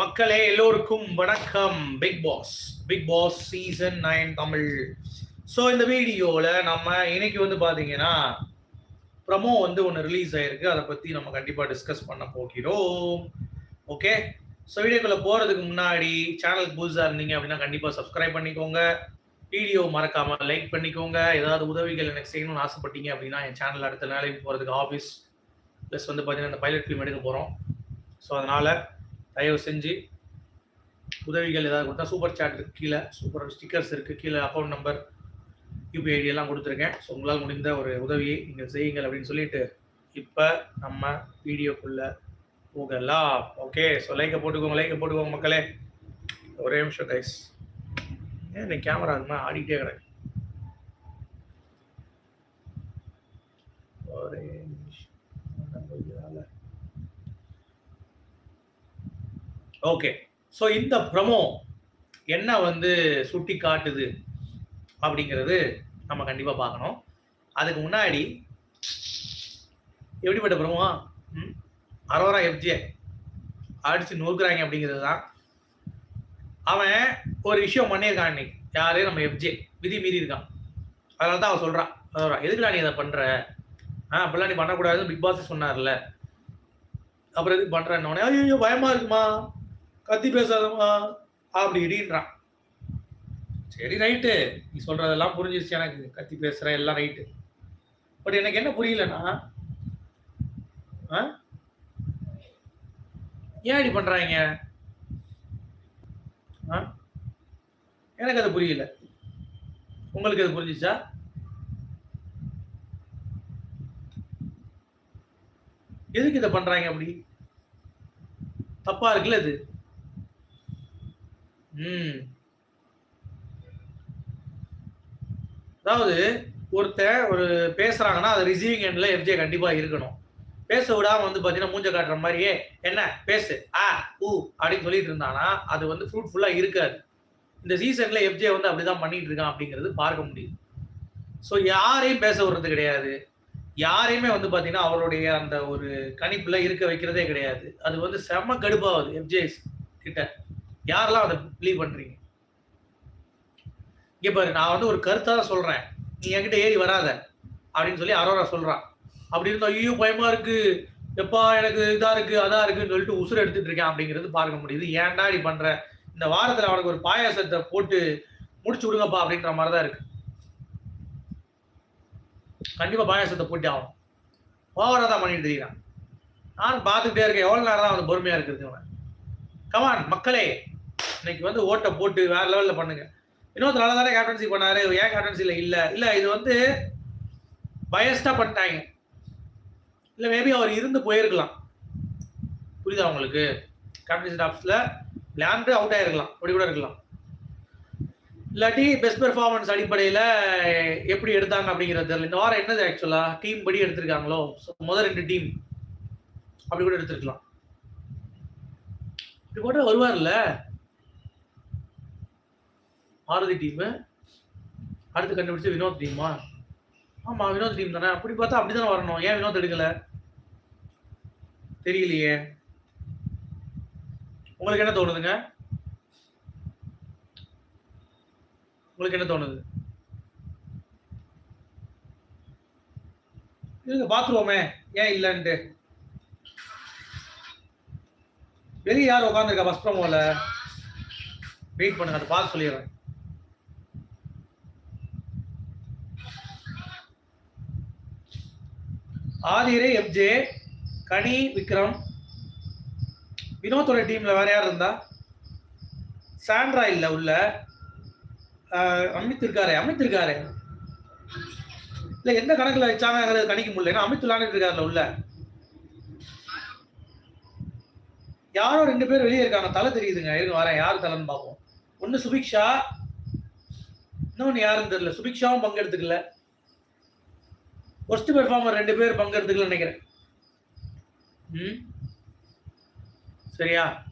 மக்களே எல்லோருக்கும் வணக்கம். Bigg Boss Bigg Boss season nine Tamil. So இந்த வீடியோவில் நம்ம இன்னைக்கு வந்து பார்த்தீங்கன்னா ப்ரமோ வந்து ஒன்று ரிலீஸ் ஆயிருக்கு. அதை பற்றி நம்ம கண்டிப்பாக டிஸ்கஸ் பண்ண போகிறோம். ஓகே ஸோ வீடியோக்குள்ளே போகிறதுக்கு முன்னாடி சேனலுக்கு புதுசாக இருந்தீங்க அப்படின்னா கண்டிப்பாக சப்ஸ்கிரைப் பண்ணிக்கோங்க. வீடியோ மறக்காமல் லைக் பண்ணிக்கோங்க. ஏதாவது உதவிகள் எனக்கு செய்யணும்னு ஆசைப்பட்டீங்க அப்படின்னா என் சேனல் அடுத்த நாளைக்கு போகிறதுக்கு ஆஃபீஸ் ப்ளஸ் வந்து பார்த்தீங்கன்னா இந்த பைலட் ஃபிலிம் எடுக்க போகிறோம் ஸோ அதனால் தயவு செஞ்சு உதவிகள் ஏதாவது கொடுத்தா சூப்பர் சாட் இருக்குது கீழே சூப்பர் ஸ்டிக்கர்ஸ் இருக்குது கீழே அக்கௌண்ட் நம்பர் யூபிஐ ஐடியெல்லாம் கொடுத்துருக்கேன். ஸோ உங்களால் முடிந்த ஒரு உதவியை நீங்கள் செய்யுங்கள் அப்படின்னு சொல்லிட்டு இப்போ நம்ம வீடியோக்குள்ளே போகலாம். ஓகே ஸோ லைக்கை போட்டுக்கோங்க லைக்கை போட்டுக்கோங்க மக்களே. ஒரே நிமிஷம் கைஸ் ஏன் இந்த கேமரா அதுமா ஆடிக்கிட்டே கிடக்கு? ஒரே நிமிஷம் ஓகே ஸோ இந்த ப்ரமோ என்ன வந்து சுட்டி காட்டுது அப்படிங்கிறது நம்ம கண்டிப்பாக பார்க்கணும். அதுக்கு முன்னாடி எப்படிப்பட்ட ப்ரமோ ம்? அரோரா எஃப்ஜே அடிச்சு நோக்குறாங்க அப்படிங்கிறது தான். அவன் ஒரு விஷயம் பண்ணியிருக்கான் இன்னைக்கு. யாரையும் நம்ம எஃப்ஜே விதி மீறி இருக்கான். அதனால தான் அவன் சொல்கிறான் அரோரா எதுக்குடா நீ அதை பண்ணுற ஆ அப்படிலாம் நீ பண்ணக்கூடாதுன்னு பிக் பாஸ் சொன்னார்ல. அப்புறம் எதுக்கு பண்ணுறேன்னு ஐயோ பயமாக இருக்குமா? கத்தி பேசாதமா அப்படி இடின்றான் சரி ரைட்டு நீ சொல்றதெல்லாம் புரிஞ்சிருச்சு எனக்கு. கத்தி பேசுற எல்லாம் ரைட்டு பட் எனக்கு என்ன புரியலன்னா ஆ? ஏன் இப்படி பண்றாங்க? ஆ? எனக்கு அது புரியல. உங்களுக்கு அது புரிஞ்சிச்சா? எதுக்கு இதை பண்றாங்க அப்படி? தப்பா இருக்குல்ல இது? அதாவது ஒருத்தன் ஒரு பேசுறாங்கன்னா அது ரிசீவிங் எண்ட்ல எஃப்ஜே கண்டிப்பா இருக்கணும். பேச விடாம வந்து பாத்தீங்கன்னா மூஞ்ச காட்டுற மாதிரியே என்ன? பேசு. ஆ ஊ அப்படின்னு சொல்லிட்டு இருந்தானா அது வந்து ஃப்ரூட்ஃபுல்லா இருக்காது. இந்த சீசன்ல எஃப்ஜே வந்து அப்படிதான் பண்ணிட்டு இருக்கான் அப்படிங்கிறது பார்க்க முடியுது. ஸோ யாரையும் பேச விடுறது கிடையாது. யாரையுமே வந்து பாத்தீங்கன்னா அவருடைய அந்த ஒரு கணிப்புல இருக்க வைக்கிறதே கிடையாது. அது வந்து செம கடுப்பாகுது எஃப்ஜே கிட்ட. யாரெல்லாம் அதை பிலீவ் பண்றீங்க? இங்க பாரு நான் வந்து ஒரு கருத்தை தான் சொல்றேன். நீ என்கிட்ட ஏறி வராத அப்படின்னு சொல்லி அரோரா சொல்றான். அப்படி இருந்தா ஐயோ பயமா இருக்கு. எப்பா எனக்கு இதா இருக்கு அதா இருக்குன்னு சொல்லிட்டு உசுறு எடுத்துட்டு இருக்கேன் அப்படிங்கிறது பார்க்க முடியுது. ஏன்டா நீ பண்ற? இந்த வாரத்துல அவனுக்கு ஒரு பாயாசத்தை போட்டு முடிச்சு விடுங்கப்பா அப்படின்ற மாதிரி தான் இருக்கு. கண்டிப்பா பாயாசத்தை போட்டு ஆகும் ஓவரா தான் பண்ணிட்டு தெரியுறான். நானும் பார்த்துக்கிட்டே இருக்கேன். எவ்வளவு நேரம் தான் அவனுக்கு பொறுமையா இருக்குது அவன் கமான் மக்களே. இன்னைக்கு வந்து ஓட்டை போட்டு வேற லெவலில் பண்ணுங்க. இன்னொருத்தர் நல்லா தானே கேப்டன்சி பண்ணாரு. ஏன் கேப்டன்சியில் இல்லை? இல்லை இது வந்து பயஸ்டாக பண்ணிட்டாங்க. இல்லை மேபி அவர் இருந்து போயிருக்கலாம். புரியுதா உங்களுக்கு? கேப்டன்சி டாப்ஸில் லேண்டு அவுட் ஆகிருக்கலாம் அப்படி கூட இருக்கலாம். இல்லாட்டி பெஸ்ட் பெர்ஃபார்மன்ஸ் அடிப்படையில் எப்படி எடுத்தாங்க அப்படிங்கிறது தெரியல. இந்த வாரம் என்னது ஆக்சுவலாக டீம் படி எடுத்திருக்காங்களோ? ஸோ முதல் ரெண்டு டீம் அப்படி கூட எடுத்திருக்கலாம். இப்படி போட்டா வருவார்ல மாருதி டீமு. அடுத்து கண்டுபிடிச்ச வினோத் டீமா? ஆமா வினோத் டீம் தானே. அப்படி பார்த்தா அப்படிதானே வரணும். ஏன் வினோத் எடுக்கல? தெரியலையே. உங்களுக்கு என்ன தோணுதுங்க? உங்களுக்கு என்ன தோணுது? இருங்க பாத்துருவோமே. ஏன் இல்லைன்ட்டு. வெளியே யார் உட்காந்துருக்கா பஸ் ப்ரோமோல வெயிட் பண்ணுங்க அதை பார்த்து சொல்லிடுறேன். ஆதிரே எம்ஜே கனி விக்ரம். வினோத்தோட டீம்ல வேற யார் இருந்தா? சாண்ட்ரா இல்ல உள்ள. அமித் இருக்காரு அமித் இருக்காரு இல்ல எந்த கணக்குல வச்சாங்க கணிக்க முடியல? ஏன்னா அமித் விளையாண்டுட்டு இருக்காருல உள்ள. யாரோ ரெண்டு பேர் வெளியே இருக்காங்க. தலை தெரியுதுங்க. இருக்கு வரேன். யார் தலைன்னு பார்ப்போம். ஒன்று சுபிக்ஷா இன்னொன்று யாருன்னு தெரியல. சுபிக்ஷாவும் பங்கெடுத்துக்கல. ஒஸ்ட் பெர்ஃபார்மர் ரெண்டு பேர் பங்கெடுத்துக்கல நினைக்கிறேன். ம்? சரியா?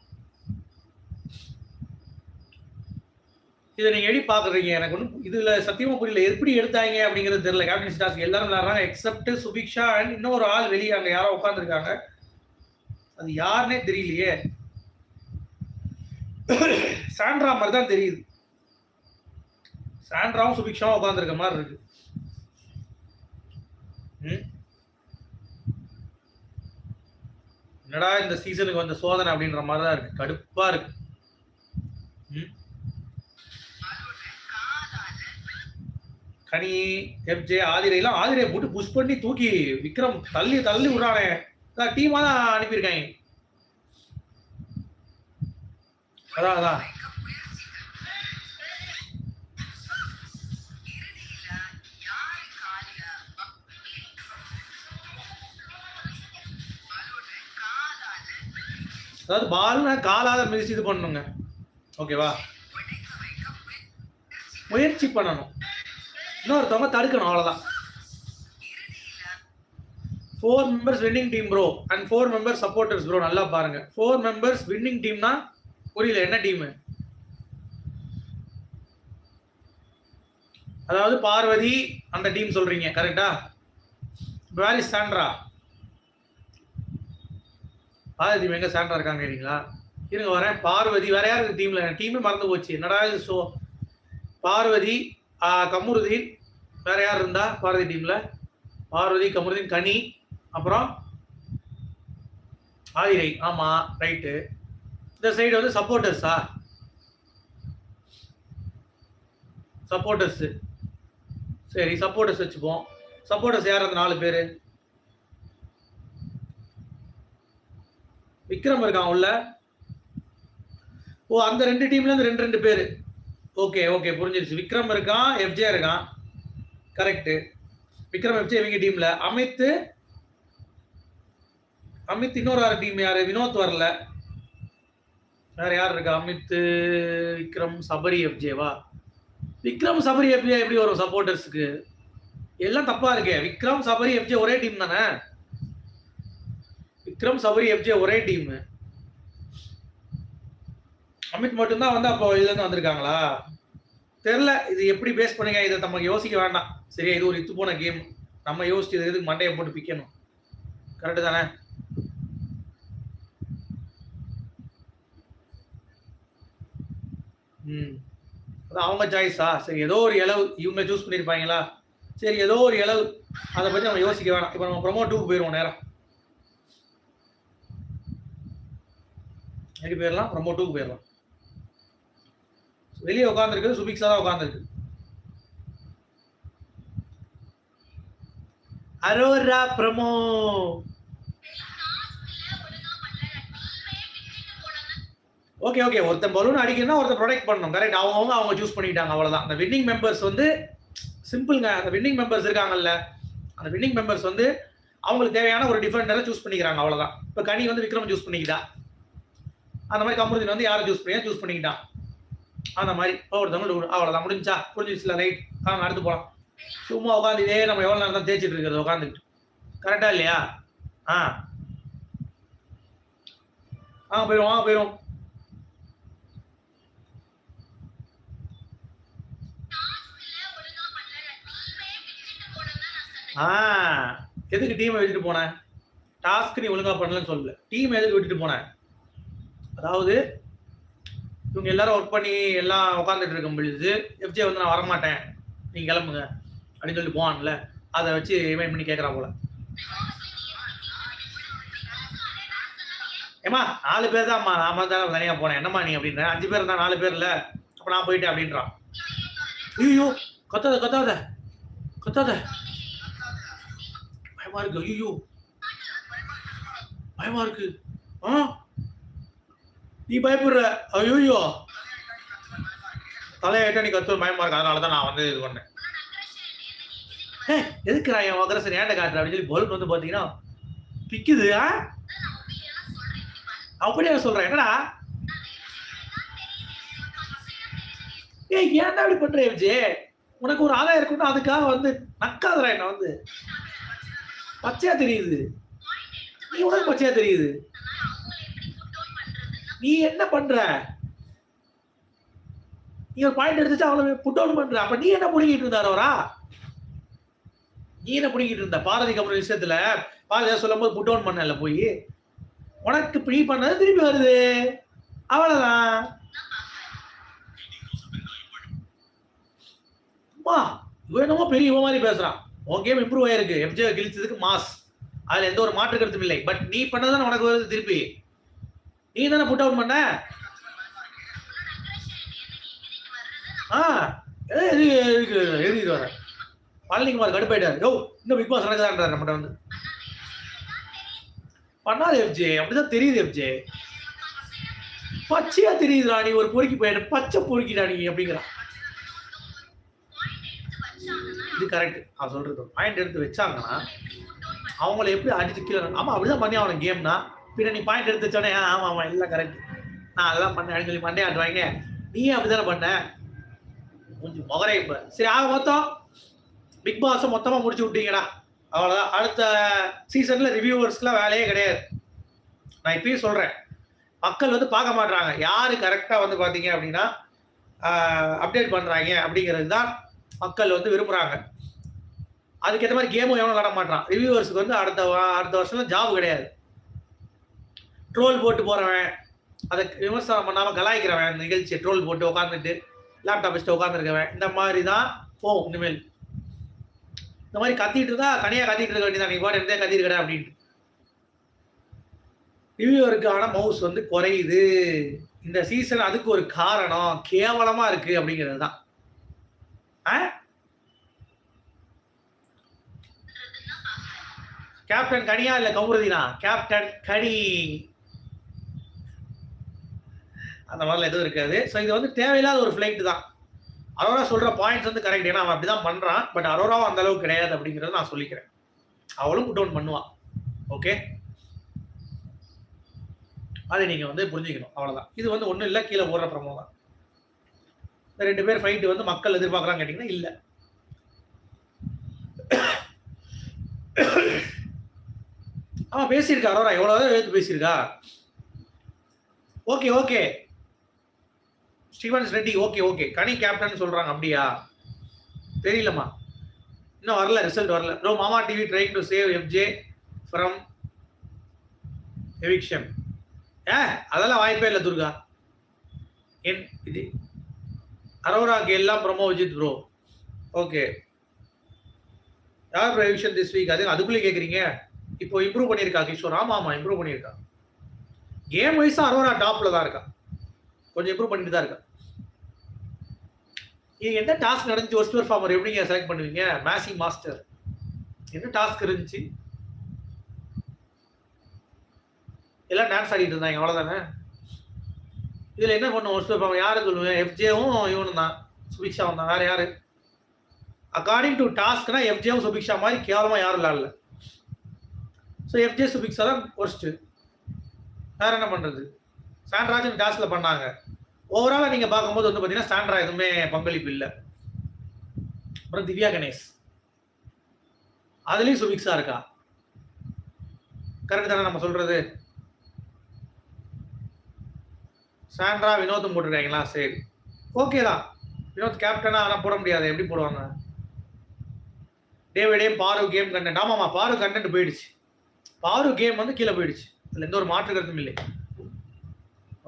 இதை நீங்கள் எப்படி பார்க்குறீங்க எனக்கு ஒன்றும் இதில் சத்தியமாக புரியல. எப்படி எடுத்தாங்க அப்படிங்கிறது தெரியல. கேப்டன் டாஸ்க் எல்லாரும் விளாட்றாங்க எக்ஸப்ட் சுபிக்ஷா அண்ட் இன்னொரு ஆள் வெளியே அங்கே யாரோ உட்காந்துருக்காங்க அது யாருன்னே தெரியலையே. சாண்ட்ரா மாதிரி தான் தெரியுது. சாண்ட்ராவும் சுபிக்ஷாவும் உட்காந்துருக்க மாதிரி இருக்கு. என்னடா இந்த சீசனுக்கு வந்த சோதனை அப்படின்ற மாதிரி தான் இருக்கு. கடுப்பா இருக்கு. கனி எஃப்ஜே ஆதிரையெல்லாம் ஆதிரையை போட்டு புஷ் பண்ணி தூக்கி விக்ரம் தள்ளி தள்ளி விடுறானே. டீமா தான் அனுப்பியிருக்காங்க அதான் அதான். அதாவது பால்னா காலால மிதிச்சு இது பண்ணணுங்க. ஓகேவா முயற்சி பண்ணணும். இன்னொருத்தவங்க தடுக்கணும் அவ்வளோதான் four members winning team bro and four members supporters bro நல்லா பாருங்க. ஃபோர் மெம்பர்ஸ் வின்னிங் டீம்னா புரியல என்ன டீம் அதாவது பார்வதி அந்த டீம் சொல்றீங்க கரெக்டா where is Sandra. Parvathi team எங்க சாண்ட்ரா இருக்காங்க இல்லைங்களா இருங்க வரேன். பார்வதி வேற யார் டீம்ல டீமே மறந்து போச்சு. என்னடா இது பார்வதி ஆ, கமருதீன் வேற யார் இருந்தா? பார்வதி டீம்ல பார்வதி கமருதீன் கனி. அப்புறம் ஆதிரை ஆமா ரைட்டு இந்த சைடு வந்து சப்போர்ட்டர்ஸா சப்போர்ட்டர்ஸு சரி சப்போர்ட்டர்ஸ் வச்சுப்போம். சப்போர்ட்டர்ஸ் யார் அந்த நாலு பேர்? விக்ரம் இருக்கான் உள்ள. ஓ அந்த ரெண்டு டீம்ல இருந்து ரெண்டு ரெண்டு பேர். ஓகே ஓகே புரிஞ்சிருச்சு. விக்ரம் இருக்கான் எஃப்ஜே இருக்கான். கரெக்டு விக்ரம் எஃப்ஜே இவங்க டீம்ல அமைத்து அமித் இன்னொரு யார் டீம் யாரு? வினோத் வரல. வேற யார் இருக்கா? அமித் விக்ரம் சபரி எஃப்ஜேவா? விக்ரம் சபரி எஃப்ஜே எப்படி வரும் சப்போர்ட்டர்ஸ்க்கு எல்லாம் தப்பா இருக்கே. விக்ரம் சபரி எஃப்ஜே ஒரே டீம் தானே? விக்ரம் சபரி எஃப்ஜே ஒரே டீம் அமித் மட்டும்தான் வந்து அப்போ இதுலேருந்து வந்திருக்காங்களா? தெரில இது எப்படி பேஸ் பண்ணுங்க? இதை நமக்கு யோசிக்க வேண்டாம். சரியா? இது ஒரு இத்து போன கேம் நம்ம யோசிச்சு இது எதுக்கு மண்டையை போட்டு பிக்கணும்? கரெக்டு தானே? அது அவங்க சாய்ஸா சரி ஏதோ ஒரு இளவு இவங்க சூஸ் பண்ணியிருப்பாங்களா சரி ஏதோ ஒரு இளவு அதை பற்றி நம்ம யோசிக்க வேணாம். இப்போ நம்ம ப்ரொமோ டூக்கு போயிடுவோம் நேரம் எப்படி போயிடலாம் ப்ரொமோ டூக்கு போயிடலாம் வெளியே உட்காந்துருக்கு சுபிக்ஸா தான் உட்காந்துருக்கு அரோரா ப்ரமோ ஓகே ஓகே ஒருத்தன் பலூன் அடிக்கணும்னா ஒருத்தன் ப்ரொடெக்ட் பண்ணணும். கரெக்ட் அவங்கவுங்க அவங்க சூஸ் பண்ணிக்கிட்டாங்க அவ்வளோதான் அந்த வின்னிங் மெம்பர்ஸ் வந்து சிம்பிள்ங்க அந்த வின்னிங் மெம்பர்ஸ் இருக்காங்கல்ல அந்த வின்னிங் மெம்பர்ஸ் வந்து அவங்களுக்கு தேவையான ஒரு டிஃபெண்டரை சூஸ் பண்ணிக்கிறாங்க அவ்வளோதான் இப்போ கனி வந்து விக்ரம் சூஸ் பண்ணிக்கிட்டா? அந்த மாதிரி கமருதீன் வந்து யாரை சூஸ் பண்ணியா சூஸ் பண்ணிக்கிட்டான் அந்த மாதிரி. ஒருத்தவங்க அவ்வளோதான் முடிஞ்சா? புரிஞ்சிச்சுல ரைட் ஆ அடுத்து போகலாம் சும்மா உட்காந்து இதே நம்ம எவ்வளோ நேரம் தான் தேய்ச்சிட்டு இருக்கிறது உட்காந்துக்கிட்டு கரெக்டாக இல்லையா? ஆ. ஆ போயிடும் ஆ போயிடும் ஆ எதுக்கு டீமை விட்டுட்டு போனேன் டாஸ்க் நீ ஒழுங்கா பண்ணலன்னு சொல்லல. டீம் எதுக்கு விட்டுட்டு போனேன் அதாவது இவங்க எல்லாரும் ஒர்க் பண்ணி எல்லாம் உட்காந்துட்டு இருக்கும் பொழுது எஃப்ஜே வந்து நான் வரமாட்டேன். நீங்க கிளம்புங்க. அப்படின்னு சொல்லி போவான்ல. அதை வச்சு இவன் பண்ணி கேட்கறான் போல. ஏமா நாலு பேர் தான்மா நாம தான் தனியா போனேன். என்னம்மா நீ அப்படின்ற? அஞ்சு பேர் தான் நாலு பேர் இல்ல. அப்ப நான் போயிட்டேன் அப்படின்றான். ஐயோ கத்தாத கத்தாத. கத்தாத. பயமா இருக்கு. ஐயோ பயமா இருக்கு. ஆ? நீ பயப்படுற. ஐயோ தலையாயிட்ட நீ கத்து பயமா இருக்கு. அதனால தான் நான் வந்து இது பண்ணேன். ஏ எதுக்குறா என் அக்ரஸன் ஏன்ட காட்டுற அப்படின்னு சொல்லி பல்ப் வந்து பாத்தீங்கன்னா பிக்குது ஆ? அப்படியே சொல்றேன். என்னடா? ஏய் ஏன்டா இப்படி பண்ணுறேன் விஜய்? உனக்கு ஒரு ஆதாயம் இருக்குன்னா அதுக்காக வந்து நக்காதடா என்ன வந்து. பச்சையா தெரியுது. நீ உனக்கு பச்சையா தெரியுது. நீ என்ன பண்ற? நீ ஒரு பாயிண்ட் எடுத்துட்டு அவளை புட் டவுன் பண்ற. அப்ப நீ என்ன பிடிக்கிட்டு இருந்தார் அவரா நீ என்ன பிடிக்கிட்டு இருந்த? பாரதி கம்பெனி விஷயத்துல பாரதி சொல்லும் போது புட் டவுன் பண்ணல போய். உனக்கு ப்ரீ பண்ணது திருப்பி வருது. அவ்வளவுதான். அம்மா இவன் என்னமோ பெரிய இவன் மாதிரி பேசுறான். உன் கேம் இம்ப்ரூவ் ஆயிருக்கு. எப்ஜே கிழிச்சதுக்கு மாஸ். அதுல எந்த ஒரு மாற்று கருத்தும் இல்லை. பட் நீ பண்ணதானே உனக்கு வருது திருப்பி. நீ தானே புட் அவுட் பண்ண? ஆ ஏ, எழுதிட்டு வர பழனிக்குமார் கடுப்பாயிட்டாரு. யோ இன்னும் பிக் பாஸ் நடக்குதான்றாரு நம்மகிட்ட வந்து. பண்ணாது எஃப்ஜே அப்படிதான் தெரியுது எஃப்ஜே பச்சையா தெரியுதுடா நீ. ஒரு பொறுக்கி போயிட்டு பச்சை பொறுக்கிடா நீ அப்படிங்கிறான். இது கரெக்ட் அவன் சொல்றது பாயிண்ட் எடுத்து வச்சாங்கன்னா அவங்கள எப்படி அடிச்சு கீழே ஆமா அப்படிதான் பண்ணி அவனுக்கு கேம்னா பின்ன நீ பாயிண்ட் எடுத்து வச்சோடனே ஆமாம் ஆமா ஆமா எல்லாம் கரெக்ட் நான் அதெல்லாம் பண்ணேன் அப்படின்னு சொல்லி மண்டே ஆட்டுவாங்க. நீ அப்படிதானே பண்ண? கொஞ்சம் முகரே இப்ப. சரி ஆக மொத்தம் பிக் பாஸ் மொத்தமா முடிச்சு விட்டீங்கடா. அவ்வளோதான் அடுத்த சீசன்ல ரிவ்யூவர்ஸ்க்குலாம் வேலையே கிடையாது. நான் இப்பயும் சொல்றேன். மக்கள் வந்து பார்க்க மாட்றாங்க. யாரு கரெக்டா வந்து பாத்தீங்க அப்படின்னா அப்டேட் பண்றாங்க அப்படிங்கிறது தான் மக்கள் வந்து விரும்புகிறாங்க அதுக்கேற்ற மாதிரி கேமும் எவனும் விளாட மாட்டான் ரிவியூவர்ஸுக்கு வந்து அடுத்த அடுத்த வருஷம் ஜாப் கிடையாது. ட்ரோல் போட்டு போகிறவன் அதை விமர்சனம் பண்ணாமல் கலாய்க்கிறவன் அந்த நிகழ்ச்சியை ட்ரோல் போட்டு உட்காந்துட்டு லேப்டாப் வச்சுட்டு உட்காந்துருக்கவன் இந்த மாதிரி தான் போகும் இனிமேல். இந்த மாதிரி கத்திட்டு இருந்தா தனியாக கத்திட்டு இருக்க வேண்டியதான் நீ பாட்டு இருந்தே கத்திட்டு கடை அப்படின்ட்டு. ரிவியூவருக்கான மவுஸ் வந்து குறையுது. இந்த சீசன் அதுக்கு ஒரு காரணம் கேவலமாக இருக்குது அப்படிங்கிறது தான் கேப்டன் கனியா இல்ல கௌரதினா? கேப்டன் கனி. அந்த மாதிரிலாம் எதுவும் இருக்காது. ஸோ இது வந்து தேவையில்லாத ஒரு ஃப்ளைட் தான். அரோரா சொல்ற பாயிண்ட்ஸ் வந்து கரெக்ட் ஏன்னா அவன் அப்படிதான் பண்றான். பட் அரோராவும் அந்த அளவுக்கு கிடையாது அப்படிங்கறத நான் சொல்லிக்கிறேன். அவளும் புட் டவுன் பண்ணுவான் ஓகே அதை நீங்க வந்து புரிஞ்சுக்கணும். அவ்வளவுதான். இது வந்து ஒன்றும் இல்லை. கீழே ஓடுற பிரமோ தான். இந்த ரெண்டு பேர் ஃபைட் வந்து மக்கள் எதிர்பார்க்கறாங்க கேட்டீங்கன்னா இல்ல. அவன் பேசியிருக்கா அரோரா? எவ்வளோ எழுத்து பேசியிருக்கா? Okay okay. Sreevans Reddy okay okay. Kani captain சொல்றாங்க அப்படியா? தெரியலம்மா. இன்னும் வரல ரிசல்ட் வரல. ப்ரோ மாமா TV trying to save FJ from eviction ஏ அதெல்லாம் வாய்ப்பே இல்லை துர்கா. என் இது அரோராக்கு எல்லாம் ப்ரொமோ விஜித் ப்ரோ ஓகே யார் ப்ரொவிஷன் திஸ் வீக் அது அதுக்குள்ளே கேட்குறீங்க இப்போ இம்ப்ரூவ் பண்ணியிருக்கா கிஷோர்? ஆமாம் ஆமா இம்ப்ரூவ் பண்ணியிருக்கா. கேம் வைஸாக அரோரா டாப்பில் தான் இருக்கா. கொஞ்சம் இம்ப்ரூவ் பண்ணிட்டு தான் இருக்கா. நீங்க என்ன டாஸ்க் நடந்துச்சு? ஒர்ஸ்ட் பெர்ஃபார்மர் எப்படிங்க செலக்ட் பண்ணுவீங்க? மேசி மாஸ்டர் என்ன டாஸ்க் இருந்துச்சு? எல்லாம் டான்ஸ் ஆடிட்டு இருந்தாங்க அவ்வளோதானே இதுல என்ன பண்ணும் ஒர்ஸ்ட் பெர்ஃபார்மர் யாரு சொல்லுவேன்? எஃப்ஜேவும் இவனும் தான் சுபிக்ஷாவும் தான் வேற யாரு? அக்கார்டிங் டு டாஸ்க்னா எஃப்ஜேவும் சுபிக்ஷா மாதிரி கேவலமா யாரும் விளாடல ஸோ எஃப்ஜே சுபிக்ஷா தான் ஒர்ஸ்ட்டு வேற என்ன பண்றது? சாண்ட்ராஜன் டாஸ்க்ல பண்ணாங்க. ஓவராலாக நீங்கள் பார்க்கும்போது வந்து பார்த்தீங்கன்னா சாண்ட்ரா எதுவுமே பங்களிப்பு இல்லை. அப்புறம் திவ்யா கணேஷ். அதுலேயும் சுபிக்ஸா இருக்கா? கரெக்ட் தானே நம்ம சொல்கிறது சாண்ட்ரா வினோதம் போட்டுருக்காங்களா? சரி. ஓகே தான். வினோத் கேப்டனா ஆனால் போட முடியாது. எப்படி போடுவாங்க? டேவிடே பாரு கேம் கண்டென்ட் ஆமாமா பாரு கண்டென்ட் போயிடுச்சு. பாரு கேம் வந்து கீழே போயிடுச்சு. அதில் எந்த ஒரு மாற்று கருத்தும் இல்லை.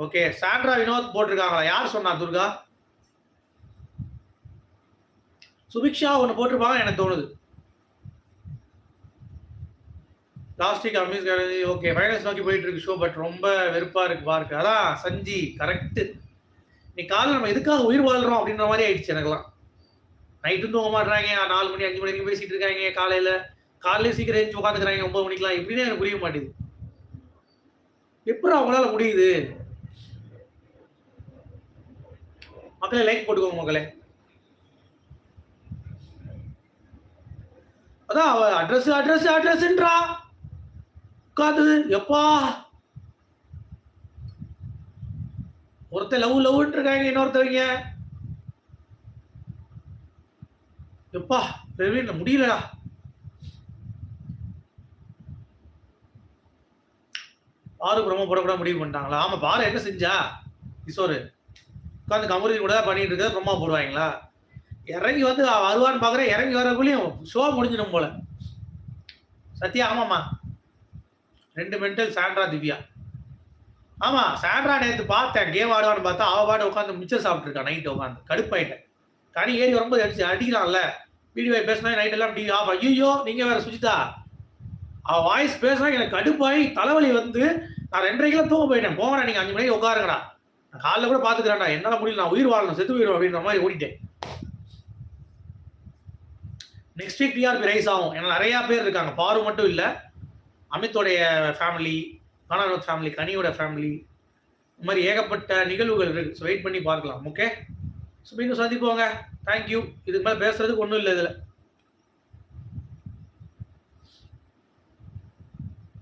ஓகே சாண்ட்ரா வினோத் போட்டிருக்காங்களா? யார் சொன்னா துர்கா? சுபிக்ஷா ஒன்று போட்டிருப்பாங்க எனக்கு தோணுது. லாஸ்ட் வீக் அமீஸ் ஓகே ஃபைனல்ஸ் நோக்கி போயிட்டு இருக்கு ஷோ பட் ரொம்ப வெறுப்பா இருக்கு பார்க்க அதான் சஞ்சி கரெக்ட் நீ காலையில் நம்ம எதுக்காக உயிர் வாழ்றோம் அப்படின்ற மாதிரி ஆயிடுச்சு எனக்குலாம் நைட்டும் தூங்க மாட்டுறாங்க நாலு மணி அஞ்சு மணிக்கு பேசிட்டு இருக்காங்க காலையில காலையில சீக்கிரம் எழுந்து உட்காந்துக்கிறாங்க ஒன்பது மணிக்கெல்லாம். எப்படின்னு எனக்கு புரிய மாட்டேங்குது. எப்படி அவங்களால முடியுது? மக்களே லைக் போட்டுக்கோங்க மக்களே. அதான் அவ அட்ரஸ் அட்ரஸ் அட்ரஸ்ன்றா உட்காந்து எப்பா? ஒருத்தர் லவ் லவ்ன்ட்டு இருக்காங்க இன்னொருத்தவங்க. எப்பா பிரவீன் முடியலடா. பாரு பிரம்ம போடக்கூட முடிவு பண்ணிட்டாங்களா? ஆமா பாரு என்ன செஞ்சா? கிஷோரு உட்காந்து கமருதி கூட தான் பண்ணிட்டு இருக்க பிரம்மா போடுவாங்களா? இறங்கி வந்து வருவான்னு பாக்குறேன் இறங்கி வரக்குள்ளேயும் ஷோ முடிஞ்சிடும் போல. சத்யா ஆமாம்மா. ரெண்டு மென்டல் சாண்ட்ரா திவ்யா. ஆமாம் சாண்ட்ரா நேற்று பார்த்தேன். கேம் ஆடுவான்னு பார்த்தா அவ பாட்டு உட்காந்து மிச்சம் சாப்பிட்ருக்கான் நைட்டு உட்காந்து கடுப்பாயிட்டேன். கனி ஏறி வரும்போது அடிச்சு அடிக்கலாம்ல வீடியோ பேசினா நைட் எல்லாம் டிவி ஆஃப் ஐயோ நீங்கள் வேற சுஜிதா. அவள் வாய்ஸ் பேசினா எனக்கு கடுப்பாயி தலைவலி வந்து நான் ரெண்டரைக்கெல்லாம் தூங்க போயிட்டேன். போங்கடா நீங்கள் அஞ்சு மணிக்கு உட்காருங்கடா. நான் காலைல கூட பார்த்துக்கிறேன்டா. என்னால முடியல நான் உயிர் வாழணும் செத்து போயிடும் அப்படின்ற மாதிரி ஓடிட்டேன். நெக்ஸ்ட் வீக் டிஆர்பி ரைஸ் ஆகும். ஏன்னா நிறையா பேர் இருக்காங்க. பாரு மட்டும் இல்லை. அமித்தோடைய ஃபேமிலி கானானோத் ஃபேமிலி கனியோட ஃபேமிலி இந்த மாதிரி ஏகப்பட்ட நிகழ்வுகள் இருக்கு. ஸோ வெயிட் பண்ணி பார்க்கலாம். ஓகே ஸோ மீண்டும் சந்திப்போங்க. தேங்க்யூ இதுக்கு மேலே பேசுறதுக்கு ஒன்றும் இல்லை இதில்.